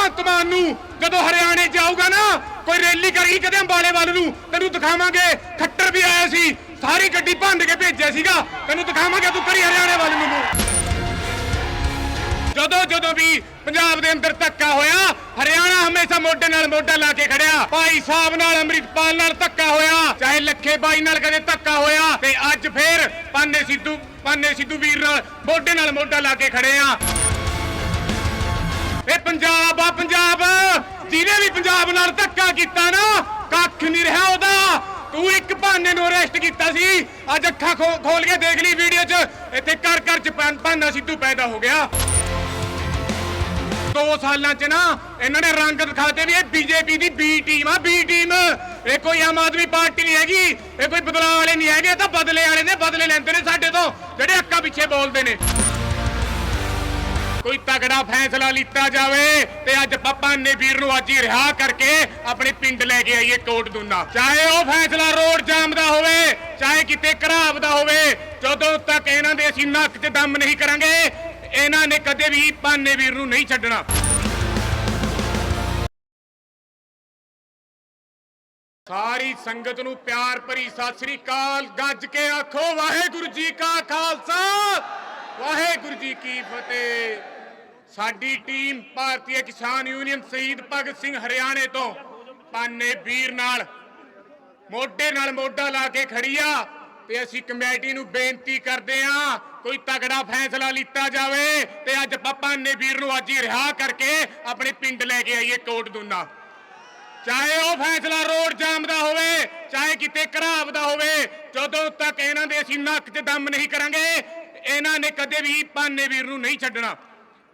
ਭਗਵੰਤ ਮਾਨ ਨੂੰ ਜਦੋਂ ਹਰਿਆਣੇ ਜਾਊਗਾ ਨਾ, ਕੋਈ ਰੈਲੀ ਕਰੀ ਕਦੇ ਅੰਬਾਲੇ ਵੱਲ ਨੂੰ, ਤੈਨੂੰ ਦਿਖਾਵਾਂਗੇ, ਖੱਟਰ ਵੀ ਆਇਆ ਸੀ, ਸਾਰੀ ਗੱਡੀ ਭੰਡ ਕੇ ਭੇਜਿਆ ਸੀਗਾ, ਤੈਨੂੰ ਦਿਖਾਵਾਂਗੇ ਤੂੰ ਕਰੀ ਹਰਿਆਣੇ ਵੱਲ ਨੂੰ ਜਦੋਂ ਜਦੋਂ ਵੀ ਪੰਜਾਬ ਦੇ ਅੰਦਰ ਧੱਕਾ ਹੋਇਆ, ਹਰਿਆਣਾ ਹਮੇਸ਼ਾ ਮੋਢੇ ਨਾਲ ਮੋਢਾ ਲਾ ਕੇ ਖੜਿਆ, ਭਾਈ ਸਾਹਿਬ ਨਾਲ, ਅੰਮ੍ਰਿਤਪਾਲ ਨਾਲ ਧੱਕਾ ਹੋਇਆ, ਚਾਹੇ ਲੱਖੇ ਬਾਈ ਨਾਲ ਕਦੇ ਧੱਕਾ ਹੋਇਆ, ਤੇ ਅੱਜ ਫੇਰ ਪਾਨੇ ਸਿੱਧੂ ਪਾਨੇ ਸਿੱਧੂ ਵੀਰ ਨਾਲ ਮੋਢੇ ਨਾਲ ਮੋਢਾ ਲਾ ਕੇ ਖੜੇ ਆ। ਇਹ ਪੰਜਾਬ ਆ, ਪੰਜਾਬ। ਜਿਹਨੇ ਵੀ ਪੰਜਾਬ ਨਾਲ ਧੱਕਾ ਕੀਤਾ ਨਾ, ਕੱਖ ਨਹੀਂ ਰਿਹਾ ਉਹਦਾ। ਤੂੰ ਇੱਕ ਬਹਾਨੇ ਨੂੰ ਅਰੈਸਟ ਕੀਤਾ ਸੀ। ਅੱਜ ਅੱਖਾਂ ਖੋਲ ਕੇ ਦੇਖ ਲਈ ਵੀਡੀਓ 'ਚ। ਇੱਥੇ ਕਰ ਕਰ 'ਚ ਪਾਨਾ ਸਿੱਧੂ ਪੈਦਾ ਹੋ ਗਿਆ। ਦੋ ਸਾਲਾਂ 'ਚ ਨਾ, ਇਹਨਾਂ ਨੇ ਰੰਗ ਦਿਖਾਤੇ ਵੀ ਇਹ ਬੀਜੇਪੀ ਦੀ ਬੀ ਟੀਮ ਆ ਬੀ ਟੀਮ ਇਹ ਕੋਈ ਆਮ ਆਦਮੀ ਪਾਰਟੀ ਨਹੀਂ ਹੈਗੀ। ਇਹ ਕੋਈ ਬਦਲਾਅ ਵਾਲੇ ਨਹੀਂ ਹੈਗੇ। ਇਹ ਤਾਂ ਬਦਲੇ ਵਾਲੇ ਨੇ, ਬਦਲੇ ਲੈਂਦੇ ਨੇ ਸਾਡੇ ਤੋਂ। ਜਿਹੜੇ ਅੱਕਾ ਪਿੱਛੇ ਬੋਲਦੇ ਨੇ। ਕੋਈ ਤਗੜਾ ਫੈਸਲਾ ਲਿੱਤਾ ਜਾਵੇ ਤੇ ਅੱਜ ਪਪਾ ਨੇ ਵੀਰ ਨੂੰ ਅੱਜ ਹੀ ਰਿਹਾ ਕਰਕੇ ਆਪਣੇ ਪਿੰਡ ਲੈ ਕੇ ਆਈਏ ਕੋਟ ਦੁੰਨਾ ਚਾਹੇ ਉਹ ਫੈਸਲਾ ਰੋਡ ਜਾਮ ਦਾ ਹੋਵੇ, ਚਾਹੇ ਕਿਤੇ ਘਰਾਬ ਦਾ ਹੋਵੇ, ਜਦੋਂ ਤੱਕ ਇਹਨਾਂ ਦੇ ਅਸੀਂ ਨੱਕ 'ਚ ਦਮ ਨਹੀਂ ਕਰਾਂਗੇ, ਇਹਨਾਂ ਨੇ ਕਦੇ ਵੀ ਪਾਨੇ ਵੀਰ ਨੂੰ ਨਹੀਂ ਛੱਡਣਾ। ਸਾਰੀ ਸੰਗਤ ਨੂੰ ਪਿਆਰ ਭਰੀ ਸਤਿ ਸ੍ਰੀ ਅਕਾਲ। ਗੱਜ ਕੇ ਆਖੋ, ਵਾਹਿਗੁਰੂ ਜੀ ਕਾ ਖਾਲਸਾ! ਵਾਹਿਗੁਰੂ ਜੀ ਕੀ ਫਤਿਹ। ਸਾਡੀ ਟੀਮ ਭਾਰਤੀ ਕਿਸਾਨ ਯੂਨੀਅਨ ਸ਼ਹੀਦ ਭਗਤ ਸਿੰਘ ਹਰਿਆਣੇ ਤੋਂ ਪਾਨੇ ਵੀਰ ਨਾਲ, ਮੋਢੇ ਨਾਲ ਮੋਢਾ ਲਾ ਕੇ ਖੜੀ ਆ ਤੇ ਅਸੀਂ ਕਮੇਟੀ ਨੂੰ ਬੇਨਤੀ ਕਰਦੇ ਆ ਕੋਈ ਤਗੜਾ ਫੈਸਲਾ ਲਿੱਤਾ ਜਾਵੇ ਤੇ ਅੱਜ ਪਪਾ ਨੇ ਵੀਰ ਨੂੰ ਅੱਜ ਹੀ ਰਿਹਾ ਕਰਕੇ ਆਪਣੇ ਪਿੰਡ ਲੈ ਕੇ ਆਈਏ ਕੋਟ ਦੁੰਨਾ ਚਾਹੇ ਉਹ ਫੈਸਲਾ ਰੋਡ ਜਾਮ ਦਾ ਹੋਵੇ, ਚਾਹੇ ਕਿਤੇ ਘਰਾਬ ਦਾ ਹੋਵੇ, ਜਦੋਂ ਤੱਕ ਇਹਨਾਂ ਦੇ ਅਸੀਂ ਨੱਕ 'ਚ ਦਮ ਨਹੀਂ ਕਰਾਂਗੇ, ਇਹਨਾਂ ਨੇ ਕਦੇ ਵੀ ਪਾਨੇ ਵੀਰ ਨੂੰ ਨਹੀਂ ਛੱਡਣਾ।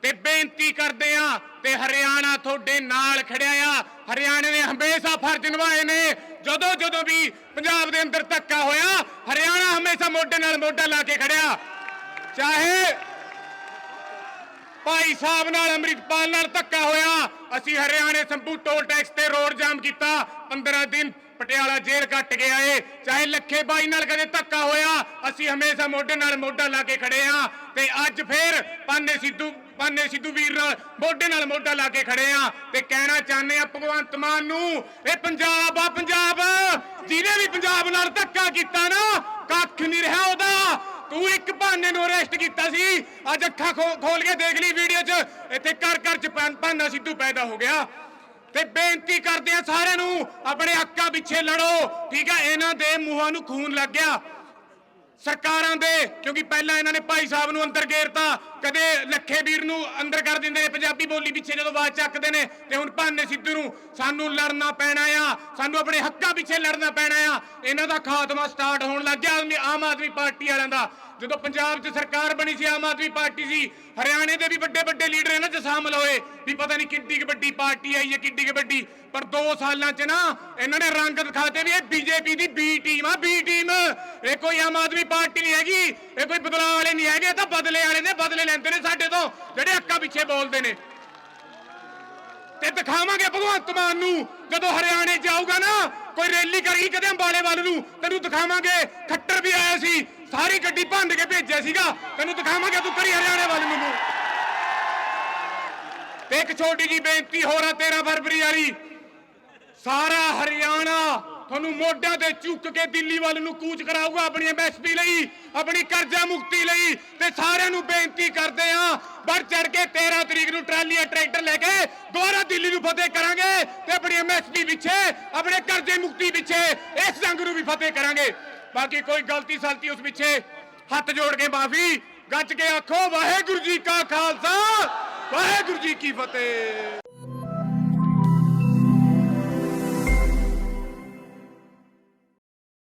ਤੇ ਬੇਨਤੀ ਕਰਦੇ ਆ ਤੇ ਹਰਿਆਣਾ ਤੁਹਾਡੇ ਨਾਲ ਖੜਿਆ ਆ। ਹਰਿਆਣੇ ਨੇ ਹਮੇਸ਼ਾ ਫਰਜ਼ ਨਿਭਾਏ ਨੇ। ਜਦੋਂ ਜਦੋਂ ਵੀ ਪੰਜਾਬ ਦੇ ਅੰਦਰ ਧੱਕਾ ਹੋਇਆ, ਹਰਿਆਣਾ ਹਮੇਸ਼ਾ ਮੋਢੇ ਨਾਲ ਮੋਢਾ ਲਾ ਕੇ ਖੜਿਆ। ਚਾਹੇ ਭਾਈ ਸਾਹਿਬ ਨਾਲ, ਅੰਮ੍ਰਿਤਪਾਲ ਨਾਲ ਧੱਕਾ ਹੋਇਆ, ਅਸੀਂ ਹਰਿਆਣੇ ਸੰਭੂ ਟੋਲ ਟੈਕਸ ਤੇ ਰੋਡ ਜਾਮ ਕੀਤਾ। 15 ਦਿਨ ਪਟਿਆਲਾ ਜੇਲ੍ਹ ਕੱਟ ਕੇ ਆਏ। ਚਾਹੇ ਲੱਖੇ ਬਾਈ ਨਾਲ ਕਦੇ ਧੱਕਾ ਹੋਇਆ, ਅਸੀਂ ਹਮੇਸ਼ਾ ਮੋਢੇ ਨਾਲ ਮੋਢਾ ਲਾ ਕੇ ਖੜੇ ਆ। ਤੇ ਅੱਜ ਫੇਰ ਪਾਨੇ ਸਿੱਧੂ ਪਾਨੇ ਸਿੱਧੂ ਵੀਰ ਨਾਲ ਮੋਢੇ ਨਾਲ ਮੋਢਾ ਲਾ ਕੇ ਖੜੇ ਆ ਤੇ ਕਹਿਣਾ ਚਾਹੁੰਦੇ ਆ ਭਗਵੰਤ ਮਾਨ ਨੂੰ ਇਹ ਪੰਜਾਬ ਆ, ਪੰਜਾਬ! ਜਿਹਨੇ ਵੀ ਪੰਜਾਬ ਨਾਲ ਧੱਕਾ ਕੀਤਾ ਨਾ, ਕੱਖ ਨਹੀਂ ਰਿਹਾ ਉਹਦਾ। ਤੂੰ ਇੱਕ ਬਹਾਨੇ ਨੂੰ ਅਰੈਸਟ ਕੀਤਾ ਸੀ। ਅੱਜ ਅੱਖਾਂ ਖੋ- ਖੋਲ ਕੇ ਦੇਖ ਲਈ ਵੀਡੀਓ 'ਚ। ਇੱਥੇ ਘਰ ਘਰ 'ਚ ਪਾਨ- ਪਾਨਾ ਸਿੱਧੂ ਪੈਦਾ ਹੋ ਗਿਆ। ਤੇ ਬੇਨਤੀ ਕਰਦੇ ਆ ਸਾਰਿਆਂ ਨੂੰ, ਆਪਣੇ ਹੱਕਾਂ ਪਿੱਛੇ ਲੜੋ। ਠੀਕ ਆ, ਇਹਨਾਂ ਦੇ ਮੂੰਹਾਂ ਨੂੰ ਖੂਨ ਲੱਗ ਗਿਆ। ਸਰਕਾਰਾਂ ਦੇ ਕਿਉਂਕਿ ਪਹਿਲਾਂ ਇਹਨਾਂ ਨੇ ਭਾਈ ਸਾਹਿਬ ਨੂੰ ਅੰਦਰ ਗੇਰਤਾ ਕਦੇ ਲੱਖੇ ਵੀਰ ਨੂੰ ਅੰਦਰ ਕਰ ਦਿੰਦੇ ਨੇ, ਪੰਜਾਬੀ ਬੋਲੀ ਪਿੱਛੇ ਜਦੋਂ ਆਵਾਜ਼ ਚੱਕਦੇ ਨੇ, ਤੇ ਹੁਣ ਭਾਨੇ ਸਿੱਧੂ ਨੂੰ ਸਾਨੂੰ ਲੜਨਾ ਪੈਣਾ ਆ, ਸਾਨੂੰ ਆਪਣੇ ਹੱਕਾਂ ਪਿੱਛੇ ਲੜਨਾ ਪੈਣਾ ਆ। ਇਹਨਾਂ ਦਾ ਖਾਤਮਾ ਸਟਾਰਟ ਹੋਣ ਲੱਗ ਗਿਆ ਆਮ ਆਦਮੀ ਪਾਰਟੀ ਵਾਲਿਆਂ ਦਾ। ਜਦੋਂ ਪੰਜਾਬ 'ਚ ਸਰਕਾਰ ਬਣੀ ਸੀ, ਆਮ ਆਦਮੀ ਪਾਰਟੀ ਸੀ, ਹਰਿਆਣੇ ਦੇ ਵੀ ਵੱਡੇ ਵੱਡੇ ਲੀਡਰ ਇਹਨਾਂ 'ਚ ਸ਼ਾਮਲ ਹੋਏ, ਵੀ ਪਤਾ ਨਹੀਂ ਕਿੱਡੀ ਕੁ ਵੱਡੀ ਪਾਰਟੀ ਆਈ ਹੈ, ਕਿੱਡੀ ਕੁ ਵੱਡੀ। ਪਰ 2 ਸਾਲਾਂ 'ਚ ਨਾ ਇਹਨਾਂ ਨੇ ਰੰਗ ਦਿਖਾਤੇ ਵੀ ਇਹ ਬੀਜੇਪੀ ਦੀ ਬੀ ਟੀਮ ਆ ਬੀ ਟੀਮ ਇਹ ਕੋਈ ਆਮ ਆਦਮੀ ਪਾਰਟੀ ਨਹੀਂ ਹੈਗੀ, ਇਹ ਕੋਈ ਬਦਲਾਅ ਵਾਲੇ ਨਹੀਂ ਹੈਗੇ, ਇਹ ਤਾਂ ਬਦਲੇ ਵਾਲੇ ਨੇ, ਬਦਲੇ ਲੈਂਦੇ ਨੇ ਸਾਡੇ ਤੋਂ, ਜਿਹੜੇ ਅੱਕਾ ਪਿੱਛੇ ਬੋਲਦੇ ਨੇ। ਤੇ ਦਿਖਾਵਾਂਗੇ ਭਗਵੰਤ ਮਾਨ ਨੂੰ, ਜਦੋਂ ਹਰਿਆਣੇ ਜਾਊਗਾ ਨਾ, ਕੋਈ ਰੈਲੀ ਕਰੇਗੀ ਕਦੇ ਅੰਬਾਲੇ ਵੱਲ ਨੂੰ, ਤੈਨੂੰ ਦਿਖਾਵਾਂਗੇ, ਖੱਟਰ ਵੀ ਆਇਆ ਸੀ, ਸਾਰੀ ਗੱਡੀ ਭੰਨ ਕੇ ਭੇਜਿਆ ਸੀਗਾ, ਤੈਨੂੰ ਦਿਖਾਵਾਂਗੇ ਤੂੰ ਕਰੀ ਹਰਿਆਣੇ ਵੱਲ ਨੂੰ ਤੇ ਇੱਕ ਛੋਟੀ ਜੀ ਬੇਨਤੀ ਹੋਰ ਆ 13 ਫਰਵਰੀ ਵਾਲੀ, ਸਾਰਾ ਹਰਿਆਣਾ ਤੁਹਾਨੂੰ ਮੋਢਿਆਂ ਤੇ ਚੁੱਕ ਕੇ ਦਿੱਲੀ ਵੱਲ ਨੂੰ ਕੂਚ ਕਰਾਊਗਾ ਆਪਣੀ ਐਮਐਸਪੀ ਲਈ, ਆਪਣੀ ਕਰਜ਼ਾ ਮੁਕਤੀ ਲਈ ਤੇ ਸਾਰਿਆਂ ਨੂੰ ਬੇਨਤੀ ਕਰਦੇ ਆ ਵੱਧ ਚੜ ਕੇ 13 ਤਰੀਕ ਨੂੰ ਟਰਾਲੀਆਂ, ਟਰੈਕਟਰ ਲੈ ਕੇ ਦੁਬਾਰਾ ਦਿੱਲੀ ਨੂੰ ਫਤਿਹ ਕਰਾਂਗੇ ਤੇ ਆਪਣੀ ਐਮਐਸਪੀ ਪਿੱਛੇ, ਆਪਣੇ ਕਰਜ਼ੇ ਮੁਕਤੀ ਪਿੱਛੇ, ਇਸ ਜੰਗ ਨੂੰ ਵੀ ਫਤਿਹ ਕਰਾਂਗੇ। ਬਾਕੀ ਕੋਈ ਗਲਤੀ ਸਲਤੀ ਉਸ ਪਿੱਛੇ, ਹੱਥ ਜੋੜ ਕੇ ਮਾਫੀ, ਗੱਜ ਕੇ ਆਖੋ, ਵਾਹਿਗੁਰੂ ਜੀ ਕਾ ਖਾਲਸਾ, ਵਾਹਿਗੁਰੂ ਜੀ ਕੀ ਫਤਿਹ।